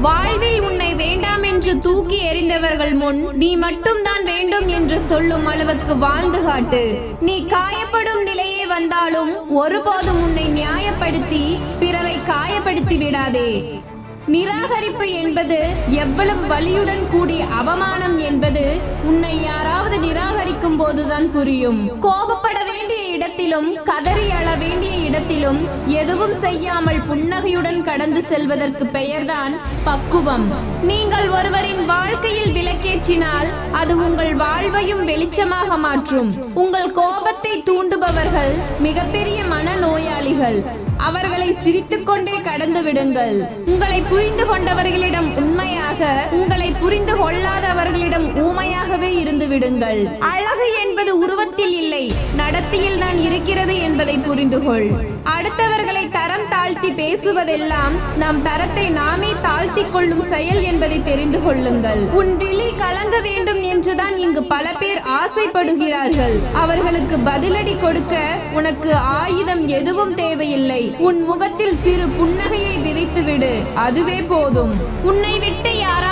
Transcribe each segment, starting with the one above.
வாழ்வில் உன்னை வேண்டாம் என்று தூக்கி எறிந்தவர்கள் முன் நீ மட்டும்தான் வேண்டும் என்று சொல்லும் அளவுக்கு வாழ்ந்து காட்டு. நீ காயப்படும் நிலையே வந்தாலும் ஒருபோதும் உன்னை நியாயப்படுத்தி பிறரை காயப்படுத்தி விடாதே. நிராகரிப்பு என்பது எவ்வளவு வலியுடன் கூடிய அவமானம் என்பது உன்னை யாராவது நிராகரிக்கும் போதுதான் புரியும். கோபப்பட வேண்டிய இடத்திலும் கதறி அள வேண்டிய இடத்திலும் எதுவும் செய்யாமல் புன்னகையுடன் கடந்து செல்வதற்கு பெயர்தான் பக்குவம். நீங்கள் ஒருவரின் வாழ்க்கையில் விளக்கேற்றினால் அது உங்கள் வாழ்வையும் வெளிச்சமாக மாற்றும். உங்கள் கோபத்தை தூண்டுபவர்கள் மிகப்பெரிய மனநோயாளிகள். அவர்களை சிரித்துக்கொண்டே கடந்து விடுங்கள். உங்களை புரிந்து கொண்டவர்களிடம் உண்மையாக உங்களை புரிந்து கொள்ளாதவர்களிடம் ஊமையாகவே இருந்து விடுங்கள். அழகு என்பது உருவத்தில் இல்லை நடத்தியில் தான் இருக்கிறது என்பதை புரிந்து கொள். அடுத்தவர்களை தரம் தாழ்த்தி பேசுவதெல்லாம் நம் தரத்தை நாமே தாழ்த்தி கொள்ளும் செயல் என்பதை தெரிந்து கொள்ளுங்கள். உன்றில் கலங்க வேண்டும் என்றுதான் இங்கு பல பேர் ஆசைப்படுகிறார்கள். அவர்களுக்கு பதிலடி கொடுக்க உனக்கு ஆயுதம் எதுவும் தேவையில்லை. உன் முகத்தில் சிறு புன்னகையை விதைத்துவிடு. அதுவே போதும். உன்னை விட்டு யாரும்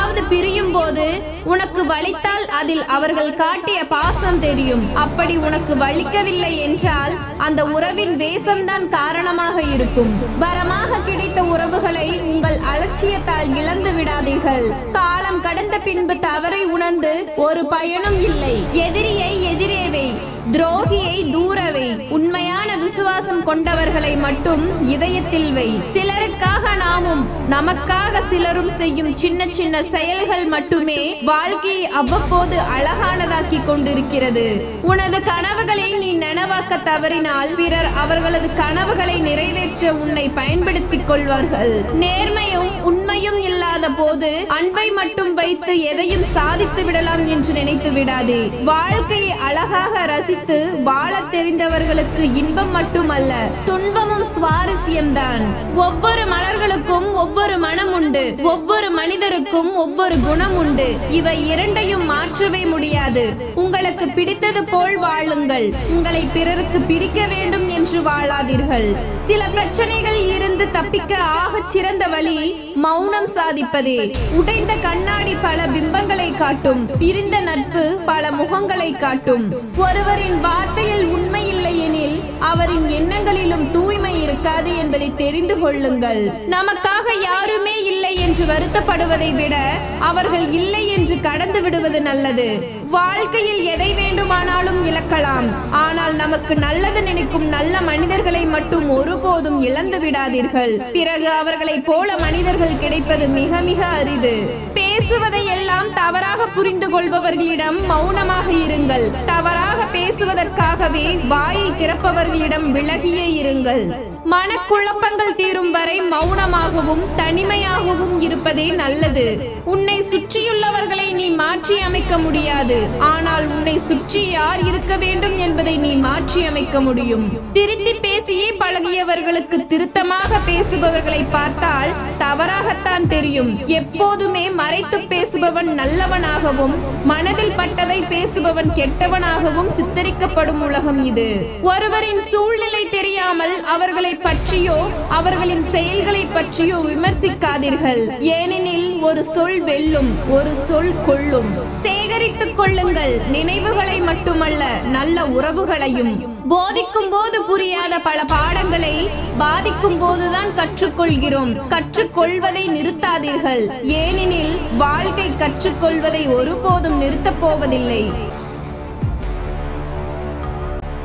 உனக்கு வலித்தால் அதில் அவர்கள் காட்டிய பாசம் தெரியும். அப்படி உனக்கு வலிக்கவில்லை என்றால் அந்த உறவின் வேஷம்தான் காரணமாக இருக்கும். வரமாக கிடைத்த உறவுகளை உங்கள் அலட்சியத்தால் இழந்து விடாதீர்கள். காலம் கடந்த பின்பு தவறை உணர்ந்து ஒரு பயனும் இல்லை. எதிரியை எதிரேவை துரோகியை தூரவை உண்மையான விசுவாசம் கொண்டவர்களை மட்டும் இதயத்தில் வை. சிலருக்காக நாமும் நமக்காக சிலரும் செய்யும் சின்ன சின்ன செயல்கள் மட்டுமே வாழ்க்கையை அவ்வப்போது அழகானதாக்கி கொண்டிருக்கிறது. உனது கனவுகளை நீ நனவாக்க தவறினால் பிறர் அவர்களது கனவுகளை நிறைவேற்ற உன்னை பயன்படுத்திக் கொள்வார்கள். நேர்மையும் உண்மையும் இல்லாத போது அன்பை மட்டும் வைத்து எதையும் சாதித்து விடலாம் என்று நினைத்து விடாதே. வாழ்க்கையை அழகாக ரசித்து வாழ தெரிந்தவர்களுக்கு இன்பம் மட்டுமல்ல துன்பமும் சுவாரஸ்யம்தான். ஒவ்வொரு மலர்களுக்கும் ஒவ்வொரு மனம் உண்டு ஒவ்வொரு மனிதருக்கும் ஒவ்வொரு குணம் உண்டு இவை இரண்டையும் மாற்றவே முடியாது. உங்களுக்கு பிடித்தது போல் வாழுங்கள். உங்களை பிறருக்கு பிடிக்க வேண்டும் என்று வாழாதீர்கள். சில பிரச்சனைகள் இருந்து தப்பிக்க ஆக சிறந்த வழி மௌனம் சாதிப்பதே. உடைந்த கண்ணாடி பல பிம்பங்களை காட்டும். பிரிந்த நட்பு பல முகங்களை காட்டும். ஒருவரின் வார்த்தையில் உண்மையில் அவரின் எண்ணங்களிலும் தூய்மை இருக்காது என்பதை தெரிந்து கொள்ளுங்கள். நமக்காக யாருமே இல்லை என்று வருத்தப்படுவதை விட அவர்கள் இல்லை என்று கடந்து விடுவது நல்லது. வாழ்க்கையில் எதை வேண்டுமானாலும் இழக்கலாம். ஆனால் நமக்கு நல்லது நினைக்கும் நல்ல மனிதர்களை மட்டும் ஒருபோதும் இழந்து விடாதீர்கள். பிறகு அவர்களைப் போல மனிதர்கள் கிடைப்பது மிக மிக அரிது. பேசுவதை எல்லாம் தவறாக புரிந்து கொள்பவர்களிடம் மௌனமாக இருங்கள். தவறாக பேசுவதற்காகவே வாயை திறப்பவர்களிடம் விலகியே இருங்கள். மனக்குழப்பங்கள் தீரும் வரை மௌனமாகவும் தனிமையாகவும் இருப்பதே நல்லது. உன்னை சுற்றியுள்ளவர்களை நீ மாற்றி அமைக்க முடியாது. ஆனால் உன்னை சுற்றி யார் இருக்க வேண்டும் என்பதை நீ மாற்றி அமைக்க முடியும். திருத்தி பேசியே பழகியவர்களுக்கு திருத்தமாக பேசுபவர்களை பார்த்தால் தவறாகத்தான் தெரியும். எப்போதுமே மறைத்து பேசுபவன் நல்லவனாகவும் மனதில் பட்டதை பேசுபவன் கெட்டவனாகவும் சித்தரிக்கப்படும் உலகம் இது. ஒருவரின் சூழ்நிலை தெரியாமல் அவர்களை பற்றியோ அவர்களின் செயல்களை பற்றியோ விமர்சிக்காதீர்கள். ஏனெனில் ஒரு சொல் வெல்லும் ஒரு சொல் கொள்ளும். சேகரித்துக் கொள்ளுங்கள். நினைவுகளை மட்டுமல்ல நல்ல உறவுகளையும். போதிக்கும் போது புரியாத பல பாடங்களை பாதிக்கும் போதுதான் கற்றுக்கொள்கிறோம். கற்றுக்கொள்வதை நிறுத்தாதீர்கள். ஏனெனில் வாழ்க்கை கற்றுக்கொள்வதை ஒருபோதும் நிறுத்தப் போவதில்லை.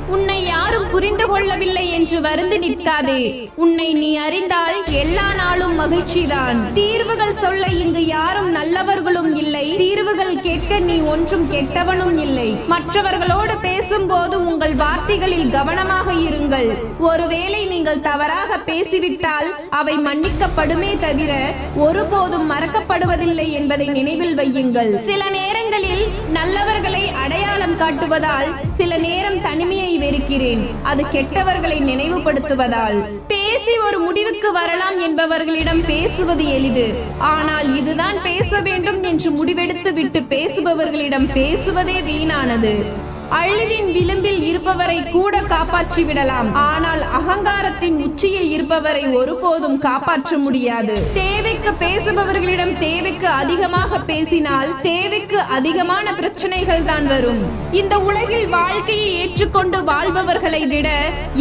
உன்னை யாரும் புரிந்து கொள்ளவில்லை என்று வருந்து நிற்காதே. உன்னை நீ அறிந்தால் எல்லா நாளும் மகிழ்ச்சிதான். தீர்வுகள் சொல்ல இங்கு யாரும் நல்லவர்களும் இல்லை. தீர்வுகள் கேட்க நீ ஒன்றும் கெட்டவனும் இல்லை. மற்றவர்களோடு பேசும்போது உங்கள் வார்த்தைகளில் கவனமாக இருங்கள். ஒருவேளை நீங்கள் தவறாக பேசிவிட்டால் அவை மன்னிக்கப்படுமே தவிர ஒருபோதும் மறக்கப்படுவதில்லை என்பதை நினைவில் வையுங்கள். சில நேரங்களில் நல்லவர்களை அடையாளம் காட்டுவதால் சில நேரம் தனிமையை வெறுக்கிறேன். அது கெட்டவர்களை நினைவுபடுத்துவதால். பேசி ஒரு முடிவுக்கு வரலாம் என்பவர்களிடம் பேசுவது எளிது. ஆனால் இதுதான் பேச வேண்டும் என்று முடிவெடுத்து விட்டு பேசுபவர்களிடம் பேசுவதே வீணானது. அழிவின் விளிம்பில் இருப்பவரை கூட காப்பாற்றி விடலாம். ஆனால் அகங்காரத்தின் உச்சியில் இருப்பவரை ஒருபோதும் காப்பாற்ற முடியாது. தேவைக்கு பேசுபவர்களிடம் தேவைக்கு அதிகமாக பேசினால் தேவைக்கு அதிகமான பிரச்சனைகள் தான் வரும். இந்த உலகில் வாழ்க்கையை ஏற்றுக்கொண்டு வாழ்பவர்களை விட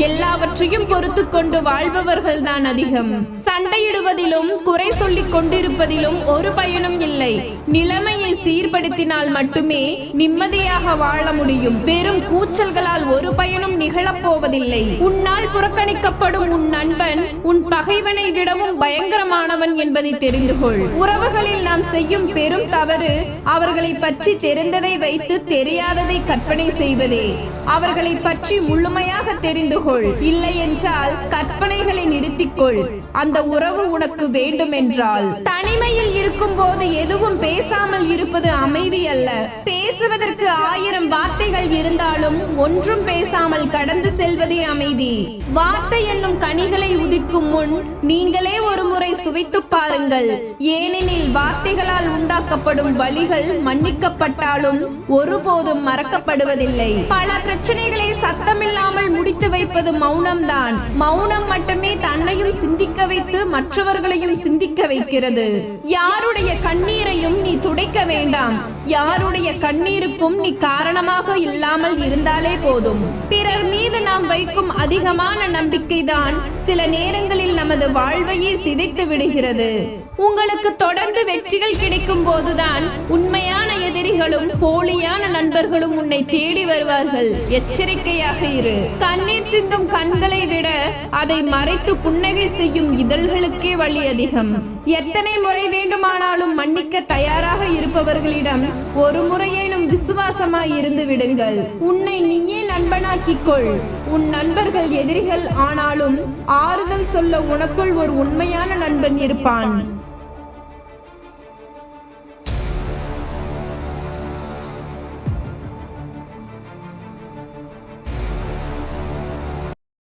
எல்லாவற்றையும் பொறுத்து கொண்டு வாழ்பவர்கள் தான் அதிகம். சண்டையிடுவதிலும் குறை சொல்லிக் கொண்டிருப்பதிலும் ஒரு பயனும் இல்லை. நிலைமையை சீர்படுத்தினால் மட்டுமே நிம்மதியாக வாழ முடியும். வெறும் கூச்சல்களால் ஒரு பயனும் நிகழப் போவதில்லை. உன்னால் புறக்கணிக்கப்படும் உன் நண்பன் உன் பகைவனை விடவும் பயங்கரமானவன் என்பதை தெரிந்து கொள். உறவுகளில் நாம் செய்யும் பெரும் தவறு அவர்களை பற்றி தெரிந்ததை வைத்து தெரியாததை கற்பனை செய்வதே. அவர்களை பற்றி முழுமையாக தெரிந்து கொள். இல்லை என்றால் கற்பனைகளை நிறுத்திக்கொள் அந்த உறவு உனக்கு வேண்டும் என்றால் தனிமையில் இருக்கும் போது எதுவும் பேசாமல் இருப்பது அமைதி அல்ல. பேசுவதற்கு ஆயிரம் வார்த்தைகள் இருந்தாலும் ஒன்றும் பேசாமல் கடந்து செல்வதே அமைதி. வார்த்தை என்னும் கனிகளை உதிக்கும் முன் நீங்களே ஒரு முறை சுவைத்து பாருங்கள். ஏனெனில் வார்த்தைகளால் உண்டாக்கப்படும் வழிகள் மன்னிக்கப்பட்டாலும் ஒருபோதும் மறக்கப்படுவதில்லை. பல பிரச்சனைகளை சத்தமில்லாமல் முடித்து வைப்பது மௌனம்தான். மௌனம் மட்டுமே தன்னையும் சிந்திக்க வைத்து மற்றவர்களையும் சிந்திக்க வைக்கிறது. யாருடைய கண்ணீரையும் துடைக்க வேண்டாம். யாருடைய கண்ணீருக்கும் நீ காரணமாக இல்லாமல் இருந்தாலே போதும். பிறர் மீது நாம் வைக்கும் அதிகமான நம்பிக்கைதான் சில நேரங்களில் நமது வாழ்வையே சிதைத்து விடுகிறது. உங்களுக்கு தொடர்ந்து வெற்றிகள் கிடைக்கும் போதுதான் உண்மையான எதிரிகளும் போலியான நண்பர்களும் உன்னை தேடி வருவார்கள். எச்சரிக்கையாக இரு. கண்ணீர் சிந்தும் கண்களை விட அதை மறைத்து புன்னகை செய்யும் இதழ்களுக்கே வழி அதிகம். எத்தனை முறை வேண்டுமானாலும் மன்னிக்க தயாராக இருப்பவர்களிடம் ஒரு முறையேனும் விசுவாசமாய் இருந்து விடுங்கள். உன்னை நீயே நண்பனாக்கிக் கொள் உன் நண்பர்கள் எதிரிகள் ஆனாலும் ஆறுதல் சொல்ல உனக்குள் ஒரு உண்மையான நண்பன் இருப்பான்.